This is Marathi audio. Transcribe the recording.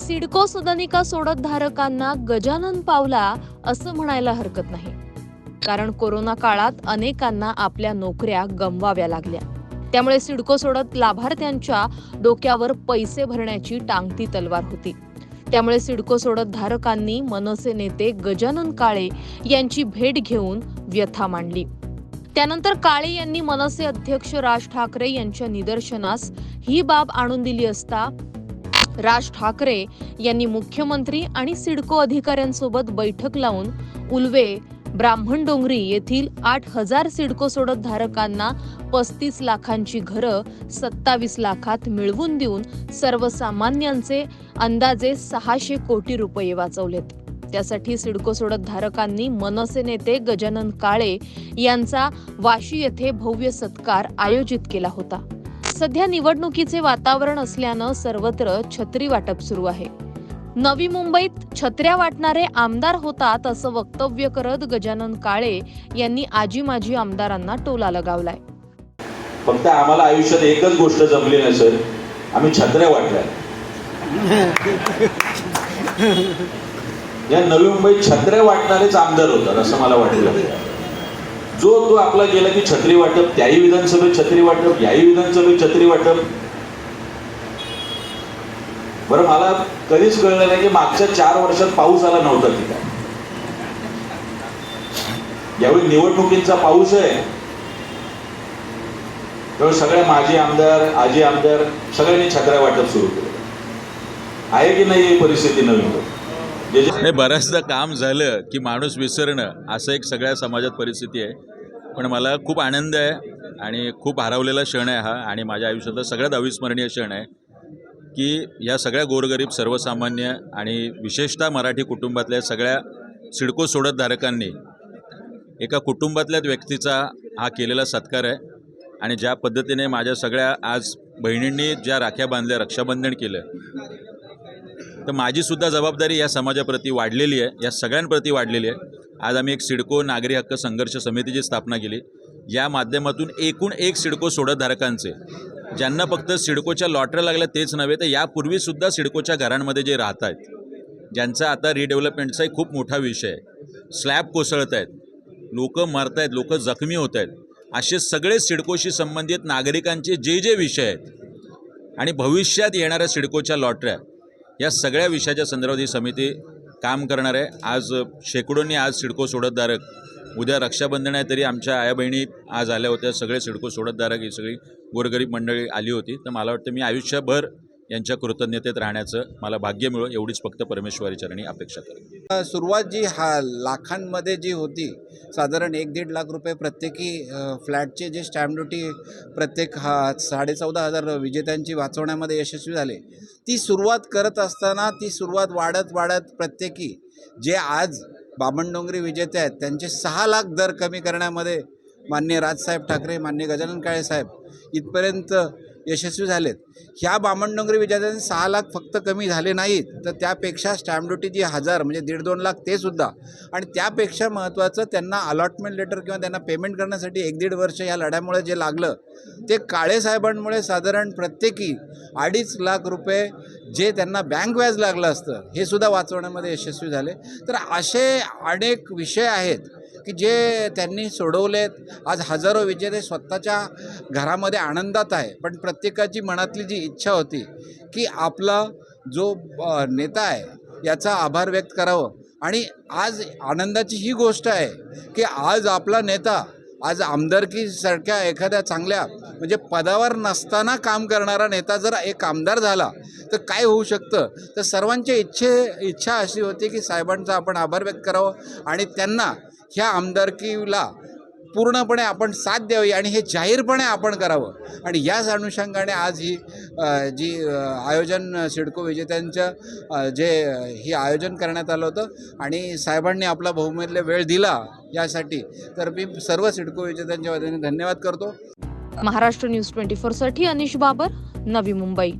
सिडको सदनिका सोडत धारकांना गजानन पावला असं म्हणायला हरकत नाही. कारण कोरोना काळात अनेकांना आपल्या नोकऱ्या गमवाव्या लागल्या. त्यामुळे सिडको सोडत लाभार्थ्यांच्या डोक्यावर पैसे भरण्याची टांगती तलवार होती. त्यामुळे सिडको सोडत धारकांनी मनसे नेते गजानन काळे यांची भेट घेऊन व्यथा मांडली. त्यानंतर काळे यांनी मनसे अध्यक्ष राज ठाकरे यांच्या निदर्शनास ही बाब आणून दिली असता राज ठाकरे यांनी मुख्यमंत्री आणि सिडको अधिकाऱ्यांसोबत बैठक लावून उल्वे ब्राह्मण डोंगरी येथील आठ हजार सिडको सोडत धारकांना पस्तीस लाखांची घरं सत्तावीस लाखात मिळवून देऊन सर्वसामान्यांचे अंदाजे सहाशे कोटी रुपये वाचवलेत. त्यासाठी सिडको सोडत धारकांनी मनसे नेते गजानन काळे यांचा वाशी येथे भव्य सत्कार आयोजित केला होता. सध्या निवडणुकीचे वातावरण असल्यानं सर्वत्र छत्री वाटप सुरू आहे. नवी मुंबईत छत्र्या वाटणारे आमदार होतात असं वक्तव्य करत गजानन काळे यांनी आजी माजी आमदारांना टोला लगावलाय. फक्त आम्हाला आयुष्यात एकच गोष्ट जमली नाही सर. आम्ही छत्र्या वाटल्या. या नवी मुंबईत छत्र्या वाटणारेच आमदार होतात असं मला वाटलं जो तो आपला गेला की छत्री वाटप त्याही विधानसभेत छत्री वाटप याही विधानसभेत छत्री वाटप. बरं मला कधीच कळलं नाही की मागच्या चार वर्षात पाऊस आला नव्हता तिथे. यावेळी निवडणुकींचा पाऊस आहे. तेव्हा सगळ्या माजी आमदार आजी आमदार सगळ्यांनी छत्र्या वाटप सुरू केलं. आहे की नाही ही परिस्थिती नवीन? होती नाही बऱ्याचदा काम झालं की माणूस विसरणं असं एक सगळ्या समाजात परिस्थिती आहे. पण मला खूप आनंद आहे आणि खूप हरवलेला क्षण आहे हा आणि माझ्या आयुष्यातला सगळ्यात अविस्मरणीय क्षण आहे की या सगळ्या गोरगरीब सर्वसामान्य आणि विशेषतः मराठी कुटुंबातल्या सगळ्या सिडको सोडत धारकांनी एका कुटुंबातल्याच व्यक्तीचा हा केलेला सत्कार आहे आणि ज्या पद्धतीने माझ्या सगळ्या आज बहिणींनी ज्या राख्या बांधल्या रक्षाबंधन केलं तर माझीसुद्धा जबाबदारी या समाजाप्रती वाढलेली आहे या सगळ्यांप्रती वाढलेली आहे. आज आम्ही एक सिडको नागरी हक्क संघर्ष समितीची स्थापना केली. या माध्यमातून एकूण एक सिडको सोडतधारकांचे ज्यांना फक्त सिडकोच्या लॉटऱ्या लागल्या तेच नव्हे तर यापूर्वीसुद्धा सिडकोच्या घरांमध्ये जे राहत आहेत ज्यांचा आता रिडेव्हलपमेंटचाही खूप मोठा विषय आहे. स्लॅब कोसळत आहेत लोक मरत आहेत लोक जखमी होत आहेत. असे सगळे सिडकोशी संबंधित नागरिकांचे जे जे विषय आहेत आणि भविष्यात येणाऱ्या सिडकोच्या लॉटऱ्या या सगळ्या विषयाच्या संदर्भात ही समिती काम करणार आहे. आज शेकडोंनी आज सिडको सोडतधारक उद्या रक्षाबंधन आहे तरी आमच्या आया बहिणी आज आल्या होत्या सगळे सिडको सोडतधारक ही सगळी गोरगरीब मंडळी आली होती. तर मला वाटतं मी आयुष्यभर यांच्या कृतज्ञतेत राहण्याचं मला भाग्य मिळो एवढीच फक्त परमेश्वरी चरणी अपेक्षा करेन. सुरुवात जी हा लाखांमध्ये जी होती साधारण एक दीड लाख रुपये प्रत्येकी फ्लॅटचे जे स्टॅम्प ड्युटी प्रत्येक हा साडेचौदा हजार विजेत्यांची वाचवण्यामध्ये यशस्वी झाले. ती सुरुवात करत असताना ती सुरुवात वाढत वाढत प्रत्येकी जे आज बामणडोंगरी विजेते आहेत त्यांचे सहा लाख दर कमी करण्यामध्ये मान्य राजसाहेब ठाकरे मान्य गजानन काळे साहेब इथपर्यंत यशस्वी झालेत. ह्या बामणडोंगरी विद्यार्थ्यांचे सहा लाख फक्त कमी झाले नाहीत. तर त्यापेक्षा स्टॅम्प ड्युटी जी हजार म्हणजे दीड दोन लाख ते सुद्धा. आणि त्यापेक्षा महत्त्वाचं त्यांना अलॉटमेंट लेटर किंवा त्यांना पेमेंट करण्यासाठी एक दीड वर्ष या लढ्यामुळे जे लागलं ते काळे साहेबांमुळे साधारण प्रत्येकी अडीच लाख रुपये जे त्यांना बँक व्याज लागलं असतं हे सुद्धा वाचवण्यामध्ये यशस्वी झाले. तर असे अनेक विषय आहेत की जे त्यांनी सोडवलेत आज हजारो विजेते स्वतःच्या घरामध्ये आनंदात आहे. पण प्रत्येकाची मनातली जी इच्छा होती की आपला जो नेता आहे याचा आभार व्यक्त करावं. आणि आज आनंदाची ही गोष्ट आहे की आज आपला नेता आज आमदारकीसारख्या एखाद्या चांगल्या म्हणजे पदावर नसताना काम करणारा नेता जर एक आमदार झाला तर काय होऊ शकतं? तर सर्वांच्या इच्छे इच्छा अशी होती की साहेबांचा आपण आभार व्यक्त करावं आणि त्यांना ह्या आमदारकीला पूर्णपणे आपण साथ द्यावी आणि हे जाहीरपणे आपण करावं. आणि याच अनुषंगाने आज ही जी आयोजन सिडको विजेत्यांचं जे ही आयोजन करण्यात आलं होतं आणि साहेबांनी आपला बहुमूल्य वेळ दिला यासाठी तर मी सर्व सिडको विजेत्यांच्या वतीने धन्यवाद करतो. महाराष्ट्र न्यूज ट्वेंटी फोरसाठी अनिश बाबर नवी मुंबई.